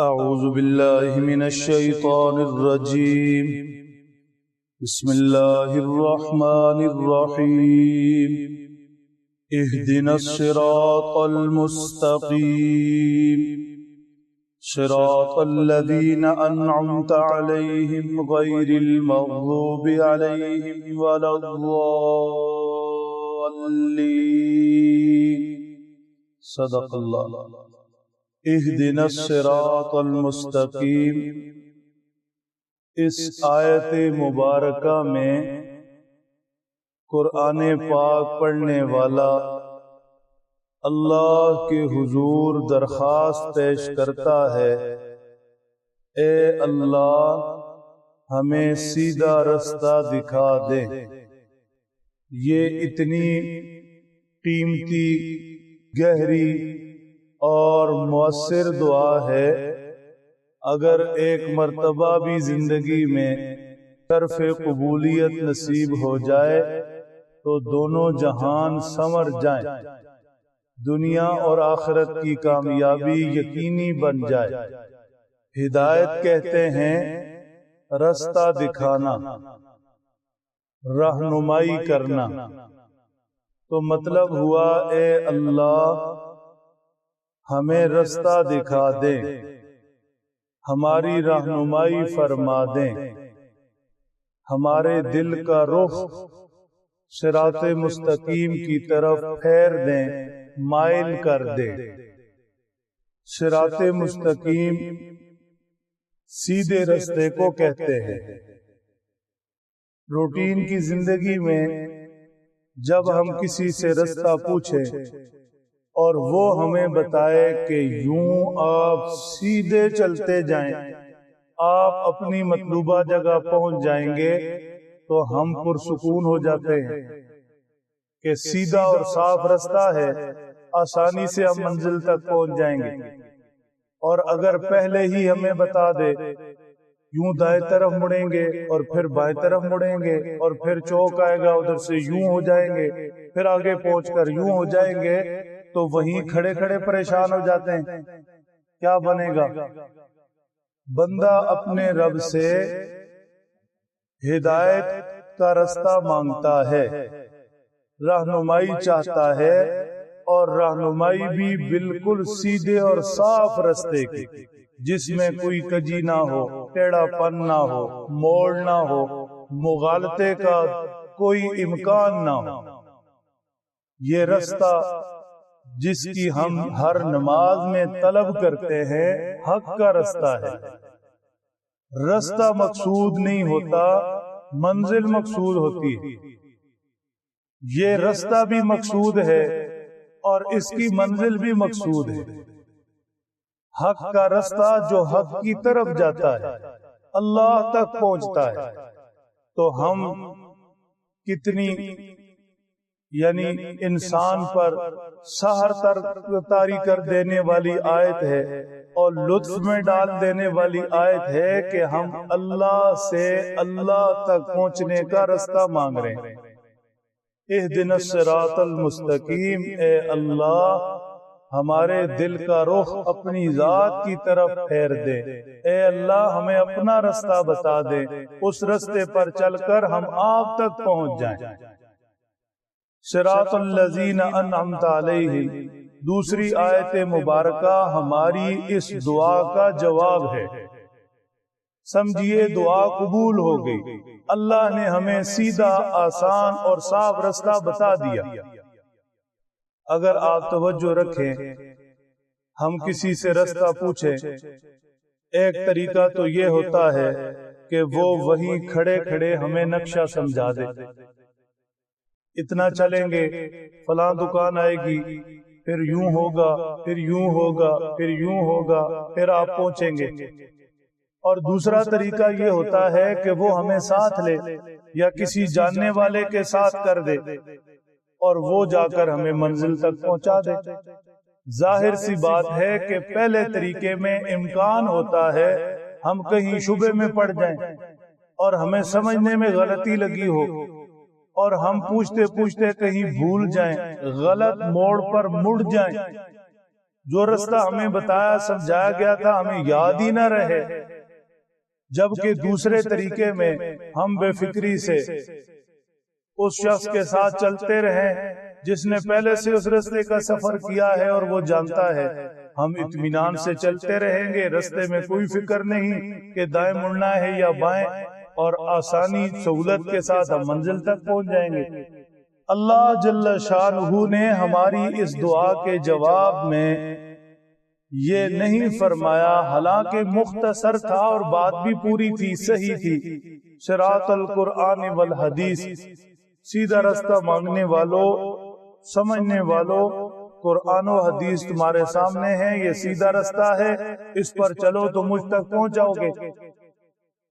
أعوذ بالله من الشيطان الرجيم. بسم الله الرحمن الرحيم. اهدنا الصراط المستقيم. صراط الذين أنعمت عليهم غير المغضوب عليهم ولا الضالين. صدق الله. اهدنا الصراط المستقیم اس آیت مبارکہ میں قرآن پاک پڑھنے والا اللہ کے حضور درخواست پیش کرتا ہے۔ اے اللہ، ہمیں سیدھا رستہ دکھا دے۔ یہ اتنی قیمتی، گہری اور مؤثر دعا ہے، اگر ایک مرتبہ بھی زندگی میں طرف قبولیت نصیب ہو جائے، تو دونوں جہان سمر جائیں۔ دنیا اور آخرت کی کامیابی یقینی بن جائے۔ ہدایت کہتے ہیں، رستہ دکھانا، رہنمائی کرنا۔ تو مطلب ہوا، اے اللہ ہمیں رستہ دکھا دیں۔ ہماری رہنمائی فرما دیں۔ ہمارے دل کا رخ شراط مستقیم کی طرف پھیر دیں مائل کر دیں۔ شراط مستقیم سیدھے رستے کو کہتے ہیں۔ روٹین کی زندگی میں جب ہم کسی سے رستہ پوچھیں اور وہ ہمیں بتائے کہ یوں آپ سیدھے چلتے جائیں۔ آپ اپنی مطلوبہ جگہ پہنچ جائیں گے تو ہم پرسکون ہو جاتے ہیں کہ سیدھا اور صاف رستہ ہے آسانی سے ہم منزل تک پہنچ جائیں گے۔ اور اگر پہلے ہی ہمیں بتا دے یوں دائیں طرف مڑیں گے اور پھر بائیں طرف مڑیں گے اور پھر چوک آئے گا ادھر سے یوں ہو جائیں گے۔ پھر آگے پہنچ کر یوں ہو جائیں گے تو وہیں کھڑے کھڑے پریشان ہو جاتے ہیں۔ کیا بنے گا؟ بندہ اپنے رب سے ہدایت کا رستہ مانگتا ہے، رہنمائی چاہتا ہے اور رہنمائی بھی بالکل سیدھے اور صاف رستے کی، جس میں کوئی کجی نہ ہو ٹیڑا پن نہ ہو، موڑ نہ ہو، مغالطے کا کوئی امکان نہ ہو۔ یہ رستہ جس کی ہم ہر نماز میں طلب کرتے ہیں حق کا رستہ ہے۔ رستہ مقصود نہیں ہوتا منزل مقصود ہوتی۔ ہے یہ رستہ بھی مقصود ہے اور اس کی منزل بھی مقصود ہے۔ حق کا رستہ جو حق کی طرف جاتا ہے اللہ تک پہنچتا ہے۔ تو ہم کتنی یعنی انسان پر سہر تاری کر دینے والی آیت ہے اور لطف میں ڈال دینے والی آیت ہے کہ ہم اللہ سے اللہ تک پہنچنے کا رستہ مانگ رہے ہیں۔ دن الصراط المستقیم، اے اللہ، ہمارے دل کا رخ اپنی ذات کی طرف پھیر دے۔ اے اللہ، ہمیں اپنا رستہ بتا دے۔ اس رستے پر چل کر ہم آپ تک پہنچ جائیں۔ سراط الذین انعمت علیہم۔ دوسری آیت مبارکہ ہماری اس دعا کا جواب ہے۔ سمجھیے دعا قبول ہو گئی۔ اللہ نے ہمیں سیدھا آسان اور صاف رستہ بتا دیا۔ اگر آپ توجہ رکھیں ہم کسی سے رستہ پوچھیں۔ ایک طریقہ تو یہ ہوتا ہے کہ وہ وہیں کھڑے کھڑے ہمیں نقشہ سمجھا دے۔ اتنا چلیں گے، فلاں دکان آئے گی، پھر یوں ہوگا، پھر یوں ہوگا، پھر یوں ہوگا، پھر آپ پہنچیں گے۔ اور دوسرا طریقہ یہ ہوتا ہے کہ وہ ہمیں ساتھ لے یا کسی جاننے والے کے ساتھ کر دے اور وہ جا کر ہمیں منزل تک پہنچا دے۔ ظاہر سی بات ہے کہ پہلے طریقے میں امکان ہوتا ہے ہم کہیں شبے میں پڑ جائیں اور ہمیں سمجھنے میں غلطی لگی ہو۔ اور ہم پوچھتے پوچھتے کہیں بھول جائیں، غلط موڑ پر مڑ جائیں۔ جو رستہ ہمیں بتایا، سمجھایا گیا تھا، ہمیں یاد ہی نہ رہے۔ جبکہ دوسرے طریقے میں ہم بے فکری سے اس شخص کے ساتھ چلتے رہے، جس نے پہلے سے اس رستے کا سفر کیا ہے اور وہ جانتا ہے، ہم اطمینان سے چلتے رہیں گے۔ رستے میں کوئی فکر نہیں کہ دائیں مڑنا ہے یا بائیں۔ اور آسانی سہولت کے ساتھ ہم منزل تک پہنچ جائیں گے۔ اللہ جل شاہ نے ہماری اس دعا کے جواب میں یہ نہیں فرمایا، حالانکہ مختصر تھا اور بات بھی پوری تھی، صحیح تھی۔ شراط القرآن والحدیث، سیدھا رستہ مانگنے والوں سمجھنے والوں قرآن و حدیث تمہارے سامنے ہے یہ سیدھا رستہ ہے، اس پر چلو تو مجھ تک پہنچ جاؤ گے۔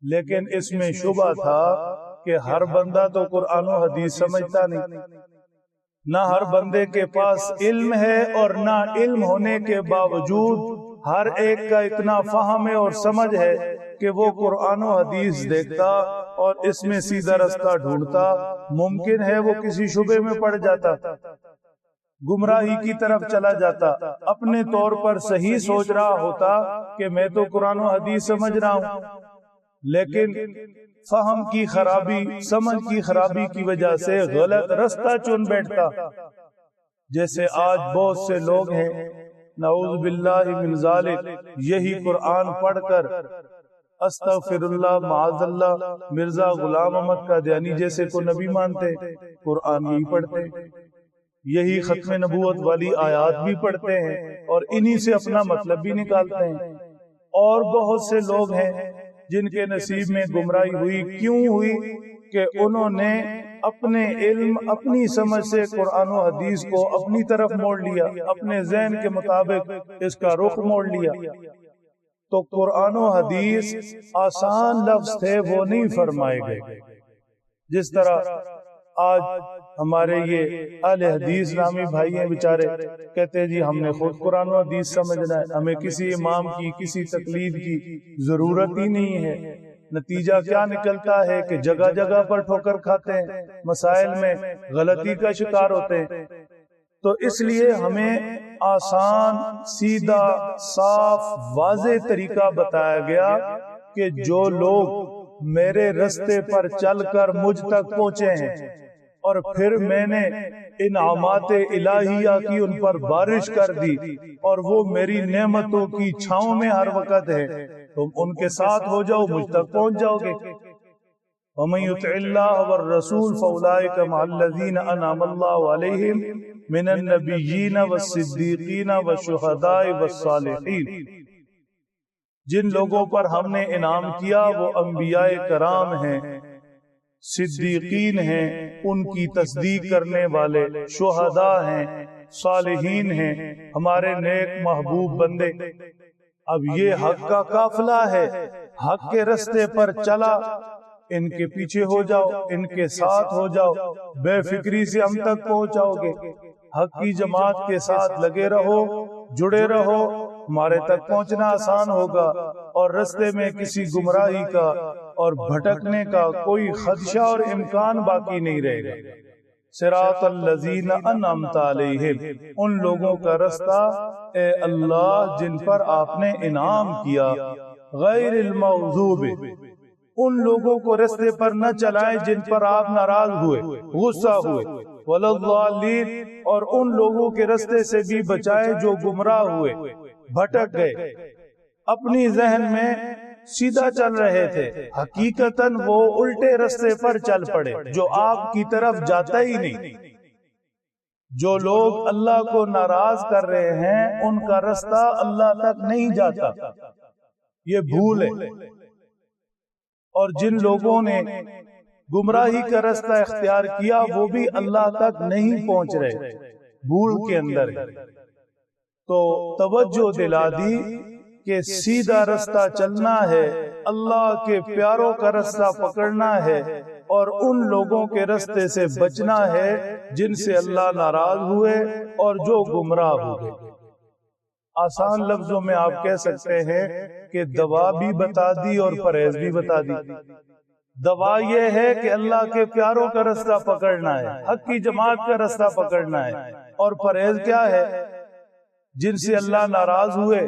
لیکن اس میں شبہ تھا کہ ہر بندہ تو قرآن و حدیث سمجھتا نہیں۔ نہ ہر بندے کے پاس علم ہے اور نہ علم ہونے کے باوجود ہر ایک کا اتنا فہم ہے اور سمجھ ہے کہ وہ قرآن و حدیث دیکھتا اور اس میں سیدھا رستہ ڈھونڈتا۔ ممکن ہے وہ کسی شبے میں پڑ جاتا۔ گمراہی کی طرف چلا جاتا۔ اپنے طور پر صحیح سوچ رہا ہوتا کہ میں تو قرآن و حدیث سمجھ رہا ہوں لیکن فہم کی خرابی، سمجھ کی خرابی کی وجہ سے غلط رستہ چن بیٹھتا۔ جیسے آج بہت سے لوگ ہیں، نعوذ باللہ من ذالک، یہی قرآن پڑھ کر۔ استغفر اللہ معاذ اللہ، مرزا غلام احمد کا دیانی جیسے کو نبی مانتے، قرآن یہی پڑھتے۔ یہی ختم نبوت والی آیات بھی پڑھتے ہیں اور انہی سے اپنا مطلب بھی نکالتے ہیں۔ اور بہت سے لوگ ہیں جن کے نصیب میں گمراہی ہوئی، کیوں ہوئی؟ کہ انہوں نے اپنے علم، اپنی سمجھ سے قرآن و حدیث کو اپنی طرف موڑ لیا، اپنے ذہن کے مطابق اس کا رخ موڑ لیا۔ تو قرآن و حدیث آسان لفظ تھے، وہ نہیں فرمائے گئے۔ جس طرح آج ہمارے یہ اہل حدیث نامی بھائی ہیں بیچارے، کہتے ہیں جی ہم نے خود قرآن و حدیث سمجھنا ہے، ہمیں کسی امام کی کسی تقلید کی ضرورت ہی نہیں ہے۔ نتیجہ کیا نکلتا ہے کہ جگہ جگہ پر ٹھوکر کھاتے ہیں، مسائل میں غلطی کا شکار ہوتے ہیں۔ تو اس لیے ہمیں آسان، سیدھا، صاف، واضح طریقہ بتایا گیا کہ جو لوگ میرے رستے پر چل کر مجھ تک پہنچے ہیں اور پھر میں نے انعامات الہیہ کی ان پر بارش کر دی اور وہ میری نعمتوں کی چھاؤں میں ہر وقت ہے۔ تم ان کے ساتھ ہو جاؤ، مجھ تک پہنچ جاؤ گے۔ وَمَن يُطْعِ اللَّهَ وَالرَّسُولَ فَأُولَئِكَ مَعَ الَّذِينَ أَنْعَمَ اللَّهُ عَلَيْهِمْ مِنَ النَّبِيِّينَ وَالصِّدِّيقِينَ وَالشُّهَدَاءِ وَالصَّالِحِينَ جن لوگوں پر ہم نے انعام کیا، وہ انبیاء کرام ہیں۔ صدیقین ہیں ان کی تصدیق کرنے والے شہداء ہیں صالحین ہیں ہمارے نیک محبوب بندے۔ اب یہ حق کا قافلہ ہے۔ حق کے رستے پر چلا۔ ان کے پیچھے ہو جاؤ ان کے ساتھ ہو جاؤ۔ بے فکری سے ہم تک پہنچاؤ گے۔ حق کی جماعت کے ساتھ لگے رہو جڑے رہو ہمارے تک پہنچنا آسان ہوگا اور رستے میں کسی گمراہی کا اور بھٹکنے کا کوئی خدشہ اور امکان باقی نہیں رہے گا۔ سراط الذین انعمت علیہم۔ ان لوگوں کا رستہ اے اللہ جن پر آپ نے انعام کیا غیر المغضوب۔ ان لوگوں کو رستے پر نہ چلائیں جن پر آپ ناراض ہوئے، غصہ ہوئے۔ ولضالین اور ان لوگوں کے رستے سے بھی بچائے جو گمراہ ہوئے۔ بھٹک گئے۔ اپنی ذہن میں سیدھا چل رہے تھے۔ حقیقتاً وہ الٹے رستے پر چل پڑے جو آپ کی طرف جاتا ہی نہیں۔ جو لوگ اللہ کو ناراض کر رہے ہیں، ان کا رستہ اللہ تک نہیں جاتا۔ یہ بھول ہے۔ اور جن لوگوں نے گمراہی کا رستہ اختیار کیا، وہ بھی اللہ تک نہیں پہنچ رہے۔ بھول کے اندر۔ تو توجہ دلا دی کہ سیدھا رستہ چلنا ہے، اللہ کے پیاروں کا رستہ پکڑنا ہے اور ان لوگوں کے رستے سے بچنا ہے جن سے اللہ ناراض ہوئے اور جو گمراہ ہوئے آسان لفظوں میں آپ کہہ سکتے ہیں کہ دوا بھی بتا دی اور پرہیز بھی بتا دی۔ دوا یہ ہے کہ اللہ کے پیاروں کا رستہ پکڑنا ہے، حق کی جماعت کا رستہ پکڑنا ہے۔ اور پرہیز کیا ہے؟ جن سے اللہ ناراض ہوئے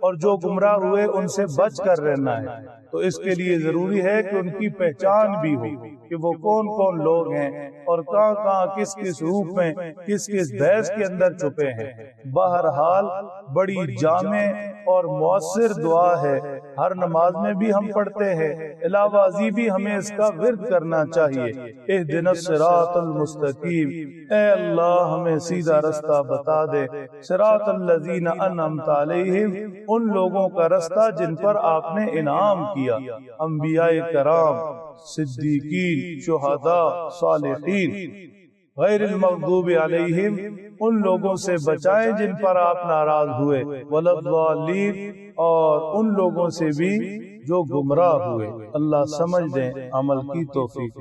اور جو گمراہ ہوئے، ان سے بچ کر رہنا ہے۔ تو اس کے لیے ضروری ہے کہ ان کی پہچان بھی ہو۔ کہ وہ کون کون لوگ ہیں اور کہاں کہاں کس کس روپ میں کس کس بحث کے اندر چھپے ہیں۔ بہرحال بڑی جامع اور مؤثر دعا ہے۔ ہر نماز میں بھی ہم پڑھتے ہیں۔ علاوہ ازی بھی ہمیں اس کا ورد کرنا چاہیے۔ اہ دن الصراط المستقیم۔ اے اللہ، ہمیں سیدھا رستہ بتا دے۔ صراط الذین انعمت علیہم۔ ان لوگوں کا رستہ جن پر آپ نے انعام کیا۔ انبیاء کرام، صدیقین شہداء صالحین، غیر المغضوب علیہم، ان لوگوں سے بچائیں جن پر آپ ناراض ہوئے ولدوالین اور ان لوگوں سے بھی جو گمراہ ہوئے۔ اللہ سمجھ دیں، عمل کی توفیق۔